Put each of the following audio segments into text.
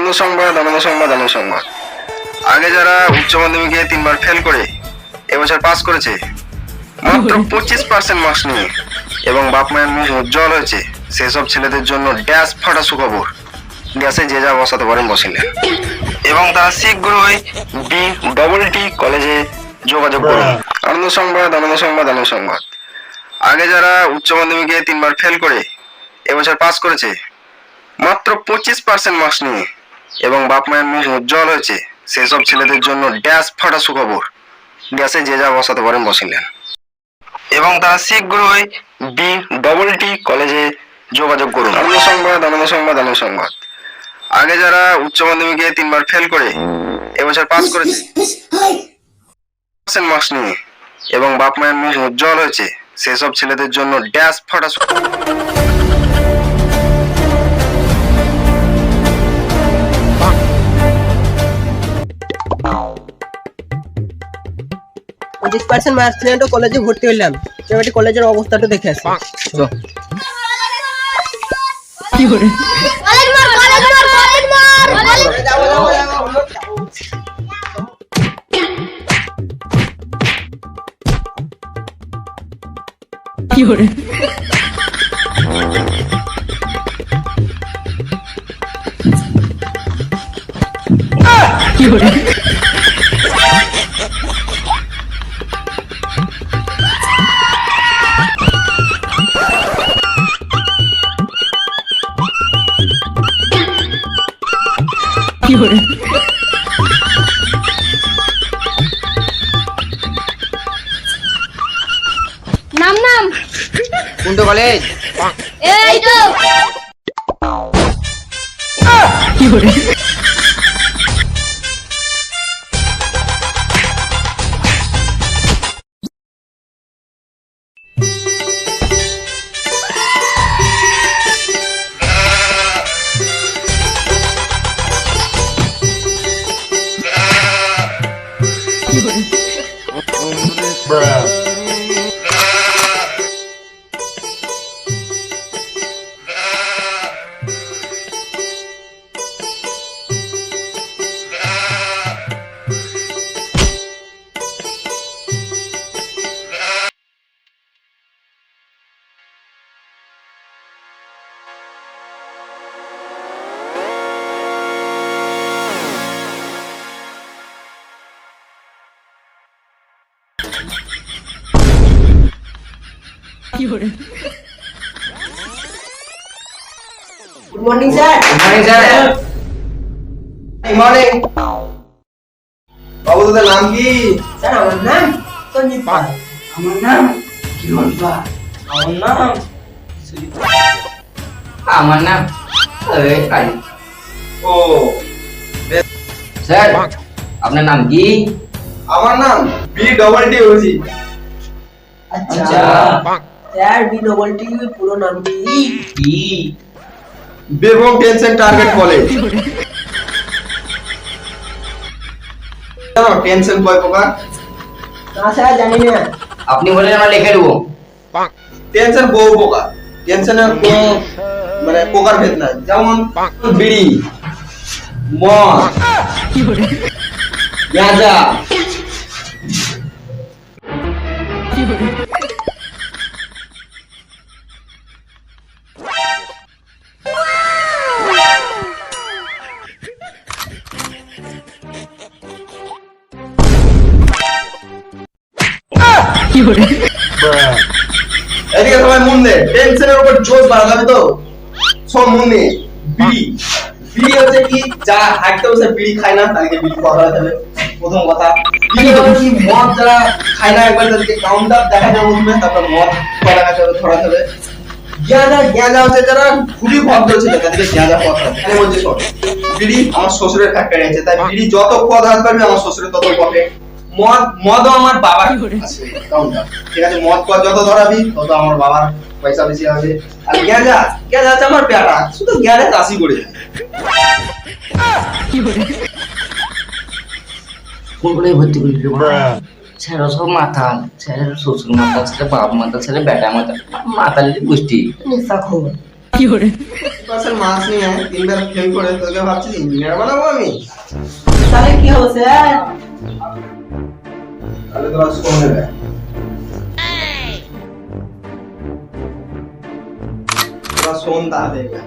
আনন্দ সংবাদ আনন্দ সংবাদ আনন্দ সংবাদ আগে যারা উচ্চ মাধ্যমিকে তিনবার ফেল করে এবছর পাস করেছে মাত্র পঁচিশ পার্সেন্ট মার্কস নিয়ে এবং বাপ মায়ের মুখ উজ্জ্বল হয়েছে সেসব ছেলেদের জন্য ড্যাশ ফাটা সুখবর। গ্যাসে যে যা বসাতে পারেন বসিলেন এবং তারা শীঘ্রই বি ডবল টি কলেজে যোগাযোগ করুন। আনন্দ সংবাদ আনন্দ সংবাদ আনন্দ সংবাদ আগে যারা উচ্চ মাধ্যমিকে তিনবার ফেল করে এবছর পাস করেছে মাত্র পঁচিশ পার্সেন্ট মার্কস নিয়ে এবং বাপ মায়ের মুখ উজ্জ্বল হয়েছে সেসব ছেলেদের জন্য ড্যাশ ফাটা সুখবর। গ্যাসে যে যা বসাতে পারেন বসিলেন। এবং তারা শীঘ্রই বি ডবল টি কলেজে যোগাযোগ করুন। আনন্দ সংবাদ আনন্দ সংবাদ আনন্দ সংবাদ আগে যারা উচ্চ মাধ্যমিকে তিনবার ফেল করে এবছর পাস করেছে মার্কস নিয়ে এবং বাপ মায়ের মুখ উজ্জ্বল হয়েছে সেসব ছেলেদের জন্য ড্যাশ ফাটা পঁচিশ পার্সেন্ট মার্কস নিয়ে তো কলেজে ভর্তি হলাম এবার কলেজের অবস্থাটা দেখে আসি। কলেজ মার কলেজ মার কলেজ মার নাম নাম। কোনটা কলেজ এই তো। Good morning sir morning sir morning বাবু তোদের নাম কি স্যার আমার নাম সঞ্জিত পাল আমার নাম কিরণ পাল আমার নাম আমার নাম এই কালী ও স্যার আপনার নাম কি আমার নাম বি ডবল টি ওজি আচ্ছা আচ্ছা স্যার বি ডবল টি পুরো নাম কি বেবং টেনশন টার্গেট কলেজ জানো টেনশন কয় প্রকার না স্যার জানি না। আপনি বলেন আমরা লিখে দেবো। টেনশন বহু প্রকার টেনশনের কোনো মানে প্রকার ভেদ নাই। যেমন বিড়ি মদ গাঁজা এদিকে সবাই মন দে। টেনশনের উপর জোর বাড়াবে তো। সব মন দে। বিড়ি। বিড়ি হচ্ছে কি? যা হাঁটতে বসে বিড়ি খায় না, তাদেরকে বিড়ি খাওয়া হবে প্রথম কথা। কি? মদ যারা খায় না, একবার তাদেরকে কাউন্টার দেখা যাবে প্রথমে, তারপর মদ দেখা যাবে ধরা যাবে গ্যাঁজা গ্যাঁজা হচ্ছে যারা খুবই ভদ্র ছিল, তাদেরকে গ্যাঁজা কথা এখানে বলছে শোন বিড়ি আমার শ্বশুরের ফ্যাক্টরি আছে তাই বিড়ি যত পদ হাত আমার শ্বশুরের তত পথে মদ মদও আমার বাবার ঠিক আছে মদ পদ যত ধরাবি তত আমার বাবার পয়সা বেশি হবে। আর গ্যাঁজা গ্যাঁজা আছে আমার পেয়ারা শুধু গ্যাঁজা চাষি করে যায়। কোন কলেজে ভর্তি করে দিল স্যার সব মাথাল স্যার শ্বশুর মাতাল ছেলে বাপ মাতাল ছেলে বেটা মাতাল। মাতালের গোষ্ঠী নেশা খবর। পার্সেন্ট মার্কস নিয়ে তিনবার ফেল করে তোকে ভাবছিস ইঞ্জিনিয়ার বানাবো আমি। তাহলে কি হবে স্যার? তাহলে তোরা শোন তাহলে এবার।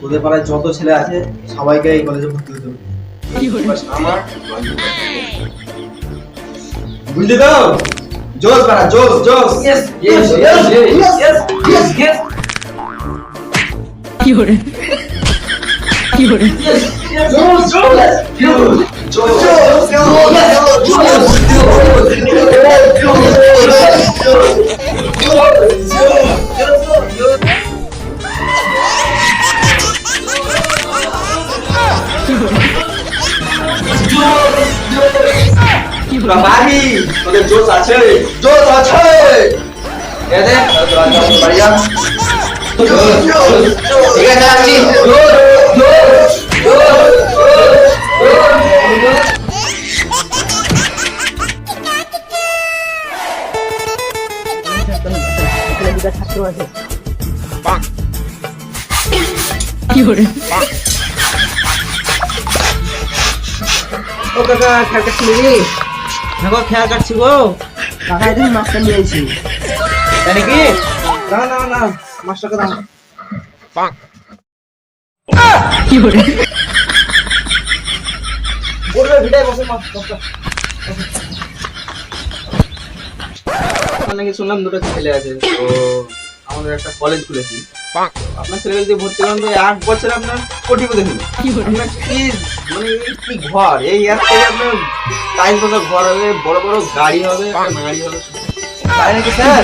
তোদের পাড়ায় যত ছেলে আছে সবাইকে এই কলেজে ভর্তি হতে আমার বুঝলি তো জোস বাড়া জোস জোস কি Yes, yes, yes, yes, yes, yes, yes. Jooz, Jooz, Jooz, Jooz, বাড়ি তোদের জোশ আছে জোশ আছে এ দে তোরা যাও বাড়ি যা ঠিক আছে ছাত্র আছে ও খেয়াল কাটছি নাকি দেখো, খেয়াল কাটছি গো। কাকা মাস্টার নিয়ে না না না মাস্টারকে দাও ভিটাই বসে নাকি শুনলাম দুটো ছেলে আছে। তো আমাদের একটা কলেজ খুলেছি। আপনার ছেলেকে যদি ভর্তি করেন তো এক বছরে আপনার কোটিপতি হলো আপনার কি মানে কি ঘর? এই এক থেকে আপনার টাইম বসা ঘর হবে বড় বড় গাড়ি হবে গাড়ি হবে। তাই নাকি স্যার?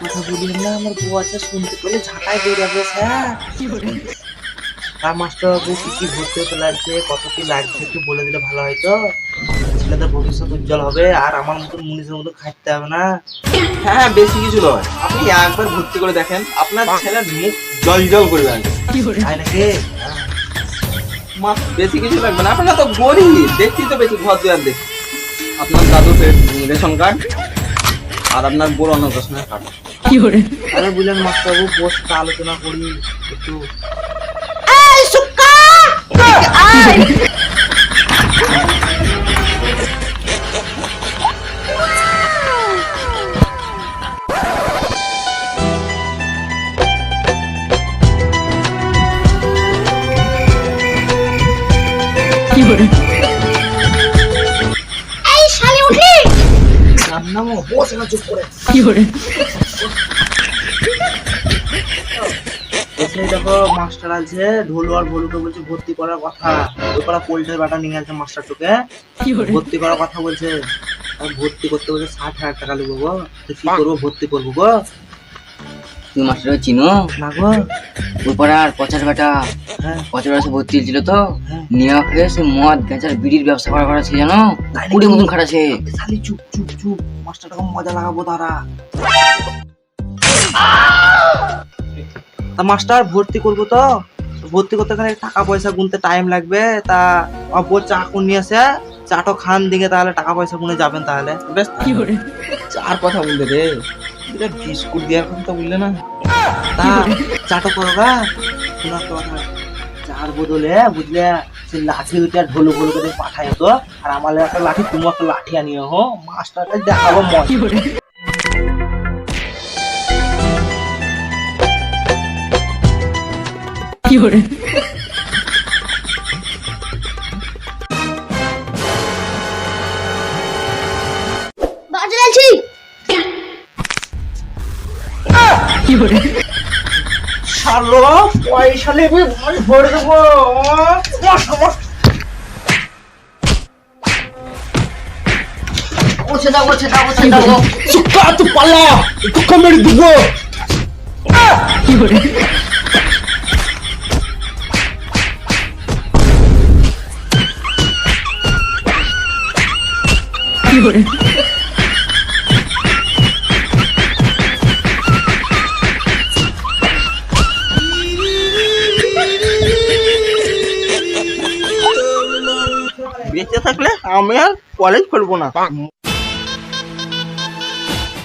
কথা বলি না আমার বউ আছে শুনতে পেলে ঝাঁটাই বের যাবে স্যার। আর মাস্টার বাবু কি কি ভর্তি হতে লাগছে কত কি লাগছে একটু বলে দিলে ভালো হয় তো ছেলেদের ভবিষ্যৎ উজ্জ্বল হবে আর আমার মতন মুনিশের মতো খাটতে হবে না। হ্যাঁ বেশি কিছু নয়। আপনি একবার ভর্তি করে দেখেন আপনার ছেলের মুখ জল জল করবে আগে তাই নাকি? মা বেশি কিছু লাগবে না আপনারা তো গরিব দেখছি তো বেশি ঘর দেওয়ার দেখি আপনার দাদু রেশন কার্ড আর আপনার বড় অন্নপ্রাশনের কার্ড। আরে বুঝলেন মাস্টার বাবু বসতে আলোচনা করি একটু। এই সুক্কা! আয়! এই শালি উঠলি! নামো বস না চুপ করে। এসে দেখো মাস্টার আছে ঢোল আর ভলুকে বলছে ভর্তি করার কথা। ওই পাড়া পোল্টের বাটা নিয়ে আছে মাস্টারটাকে ভর্তি করার কথা বলছে। আর ভর্তি করতে বলছে ষাট হাজার টাকা নেব গো। তো কি করব ভর্তি করব গো? তুমি মাস্টার চিনো? না গো। ওই পাড়ার পচার বেটা। হ্যাঁ। পচার বেটা ভর্তি ছিল তো। হ্যাঁ। নেওয়া হয়ে সে মদ গেঁচার বিড়ির ব্যবসা করা করা ছিল জানো কুড়ি মতন খাটাছে খালি চুপ চুপ চুপ। মাস্টারটাকে মজা লাগাবো তারা তা মাস্টার ভর্তি করব তো? ভর্তি করতে গেলে টাকা পয়সা গুনতে টাইম লাগবে। তা বউ চা কোন নিয়ে আসে? চাটো খান দিকে তাহলে টাকা পয়সা গুনে যাবেন তাহলে। বেশ চার কথা বললে রে। এটা বিস্কুট দেওয়ার কথা তো বললে না। তা চাটো করো গা। শোনো একটা কথা চার বদলে বুঝলে? সে লাঠি দুটা ঢোলো ঢোলো করে পাঠাই তো। আর আমার একটা লাঠি তুমি একটা লাঠি আনিও হো। মাস্টারকে দেখাবো মজা বাজে আছি শালো পয়সা ভয় ভরে দেবো। বসে দাও বসে দাও বসে দাও সুক্কা তু পালা তোকে মেরে দিব। বেঁচে থাকলে আমি আর কলেজ খুলবো না।